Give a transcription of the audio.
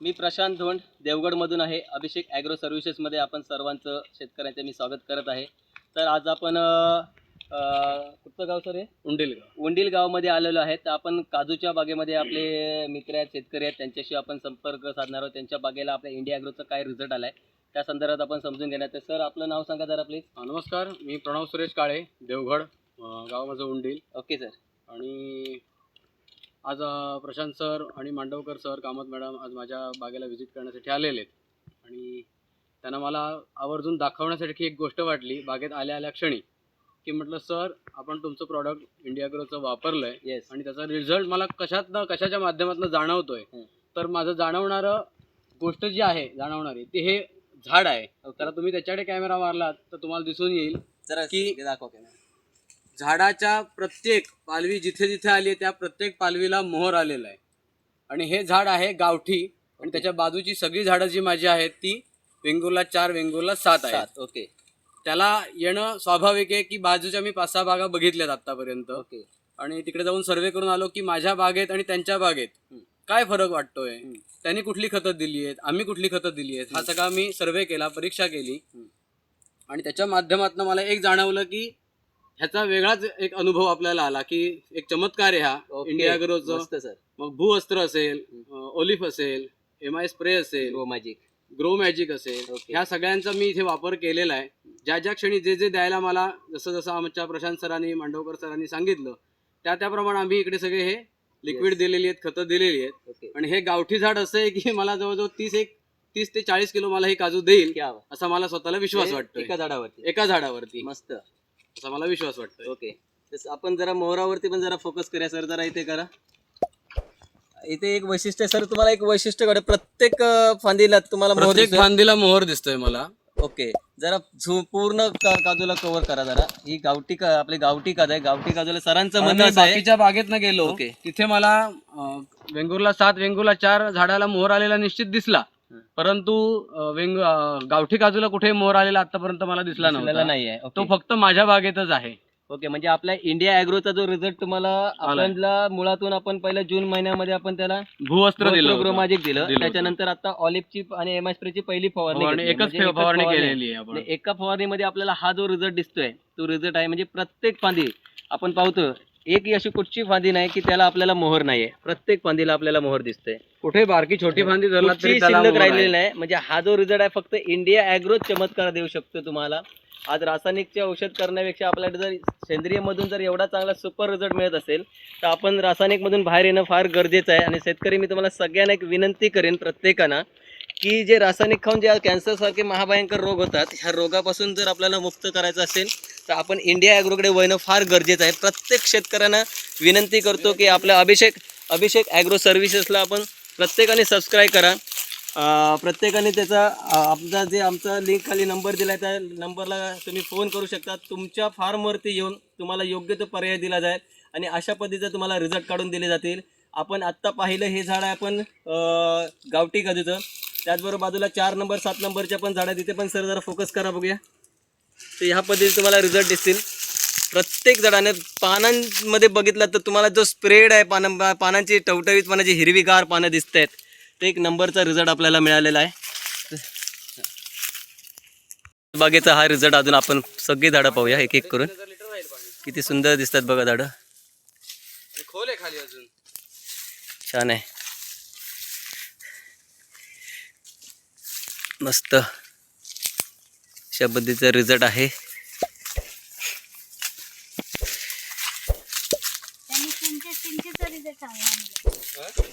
मी प्रशांत धोंड देवगडमधून आहे. अभिषेक ॲग्रो सर्व्हिसेसमध्ये आपण सर्वांचं शेतकऱ्यांचं मी स्वागत करत आहे. तर आज आपण कुठचं गाव सर आहे उंडेल उंडील गावामध्ये आलेलो आहे. तर आपण काजूच्या बागेमध्ये आपले मित्र आहेत शेतकरी आहेत. त्यांच्याशी आपण संपर्क साधणार आहोत. त्यांच्या बागेला आपल्या इंडिया ॲग्रोचा काय रिझल्ट आला आहे त्या संदर्भात आपण समजून घेणार तर सर आपलं नाव सांगा जरा प्लीज. नमस्कार. मी प्रणव सुरेश काळे देवगड गाव माझं उंडील. Okay sir. आणि आज प्रशांत सर आणि मांडवकर सर कामत मॅडम आज माझ्या बागेला व्हिजिट करण्यासाठी आलेले आहेत. आणि त्यांना मला आवर्जून दाखवण्यासाठी एक गोष्ट वाटली बागेत आल्या आल्या क्षणी की म्हटलं सर आपण तुमचं प्रॉडक्ट इंडिया ग्रोचं वापरलं आहे येस आणि त्याचा रिझल्ट मला कशातनं कशाच्या माध्यमातून जाणवतोय. तर माझं जाणवणारं गोष्ट जी आहे जाणवणारी ती हे झाड आहे. तर तुम्ही त्याच्याकडे कॅमेरा मारलात तर तुम्हाला दिसून येईल की- दाखवा camera. झाडाच्या प्रत्येक पालवी जिथे जिथे आली आहे त्या प्रत्येक पालवीला मोहर आलेला आहे. आणि हे झाड आहे गावठी. आणि त्याच्या बाजूची सगळी झाडं जी माझी आहेत ती वेंगुर्ला चार वेंगुर्ला सात आहेत. ओके. त्याला येणं स्वाभाविक आहे की बाजूच्या मी पाच सहा बागा बघितल्यात आतापर्यंत ओके. आणि तिकडे जाऊन सर्वे करून आलो की माझ्या बागेत आणि त्यांच्या बागेत. काय फरक वाटतोय. त्यांनी कुठली खतं दिली आहेत? आम्ही कुठली खतं दिली आहेत? हा सगळा मी सर्वे केला परीक्षा केली. आणि त्याच्या माध्यमातून मला एक जाणवलं की ह्याचा वेगळाच एक अनुभव आपल्याला आला की एक चमत्कार आहे हा. इंडिया मस्त सर. मग भूवस्त्र असेल ओलिफ असेल एम आय स्प्रे असेल गो मॅजिक ग्रो मॅजिक असेल. ह्या सगळ्यांचा मी इथे वापर केलेला आहे. ज्या ज्या क्षणी जे जे द्यायला मला जसं जसं आमच्या प्रशांत सरांनी मांडवकर सरांनी सांगितलं त्या त्याप्रमाणे आम्ही इकडे सगळे हे लिक्विड Yes. दिलेली आहेत खतं दिलेली आहेत. ओके. आणि हे गावठी झाड असं आहे की मला जवळजवळ तीस एक तीस ते चाळीस किलो मला ही काजू देईल क्या असा मला स्वतःला विश्वास वाटतोय. एका झाडावरती. एका झाडावरती. मस्त. असा मला विश्वास वाटतोय. ओके. तस आपण जरा मोहरावरती पण जरा फोकस करूया सर जरा इथे करा. इथे एक वैशिष्ट्य सर तुम्हाला एक वैशिष्ट्यकडे प्रत्येक अं, फांदीला तुम्हाला मोहर प्रत्येक दिसतोय. फांदीला मोहर दिसतोय मला. ओके. जरा झु- पूर्ण का- काजूला कव्हर करा जरा. ही गावठी का आपली गावठी काज आहे. गावठी काजूला सरांचं म्हणणं आणि असं आहे बाकीच्या बागेत गेलो ओके. तिथे मला अं, वेंगुर्ला सात वेंगुर्ला चार झाडाला मोहर आलेला निश्चित दिसला. परंतु वेंग गावठी काजूला कुठे मोहर आलेला आतापर्यंत मला दिसला नव्हता नाही आहे तो. फक्त माझ्या बागेतच आहे ओके म्हणजे आपल्या इंडिया ॲग्रोचा जो रिझल्ट तुम्हाला आपल्याला मुळातून आपण पहिल्या जून महिन्यामध्ये आपण त्याला भूवस्त्र दिलं. ग्रोमॅजिक दिलं. त्याच्यानंतर आता ऑलिव्हची आणि एम ची पहिली फवारणी. एकच म्हणजे फवारणी. केलेली आहे आणि एका फवारणीमध्ये आपल्याला हा जो रिझल्ट दिसतोय तो रिझल्ट आहे म्हणजे प्रत्येक फांदी आपण पाहतो एक ही अशी कुठची फांदी नाही की त्याला आपल्याला मोहर नाहीये. प्रत्येक फांदीला आपल्याला मोहर दिसतोय. कुठे बारकी छोटी फांदी धरला कुठची तरी त्याला शिल्लक मोहर आहे. राहिलेली नाही. म्हणजे हा जो रिझल्ट आहे फक्त इंडिया ॲग्रो चमत्कार देऊ शकतो तुम्हाला. आज रासायनिकचे औषध करण्यापेक्षा आपल्याला जर सेंद्रिय मधून जर एवढा चांगला सुपर रिझल्ट मिळत असेल तर आपण रासायनिक मधून बाहेर येणं फार गरजेचं आहे. आणि शेतकरी मी तुम्हाला सगळ्यांना एक विनंती करेन प्रत्येकानं की जे रासायनिक खाऊन जे कॅन्सर सारखे महाभयंकर रोग होतात ह्या रोगापासून जर आपल्याला मुक्त करायचं असेल तर आपण इंडिया ॲग्रोकडे वळणं फार गरजेचं आहे. प्रत्येक शेतकऱ्यांना विनंती करतो की आपल्या अभिषेक अभिषेक ॲग्रो सर्व्हिसेसला आपण प्रत्येकाने सबस्क्राईब करा. प्रत्येकाने त्याचा आपला जे आमचा लिंक खाली नंबर दिला आहे त्या नंबरला तुम्ही फोन करू शकता. तुमच्या फार्मवरती येऊन तुम्हाला योग्य तो पर्याय दिला जाईल आणि अशा पद्धतीचं तुम्हाला रिझल्ट काढून दिले जातील. आपण आत्ता पाहिलं हे झाड आहे आपण गावठी काजूचं त्याचबरोबर बाजूला चार नंबर सात नंबरच्या पण झाडं आहे तिथे पण सर जरा फोकस करा बघूया. तर ह्या पद्धतीने तुम्हाला रिझल्ट दिसतील. प्रत्येक झाडाने पानांमध्ये बघितलं तर तुम्हाला जो स्प्रेड आहे पानं पानांची टवटवीत पानाची हिरवीगार पानं दिसत आहेत ते एक नंबरचा रिझल्ट आपल्याला मिळालेला आहे. बागेचा हा रिझल्ट अजून आपण सगळी झाडं पाहूया एक एक करून. किती सुंदर दिसतात बघा झाडं. खोल आहे खाली अजून. छान आहे. मस्त. अशा पद्धतीचा रिझल्ट आहे. रिझल्ट.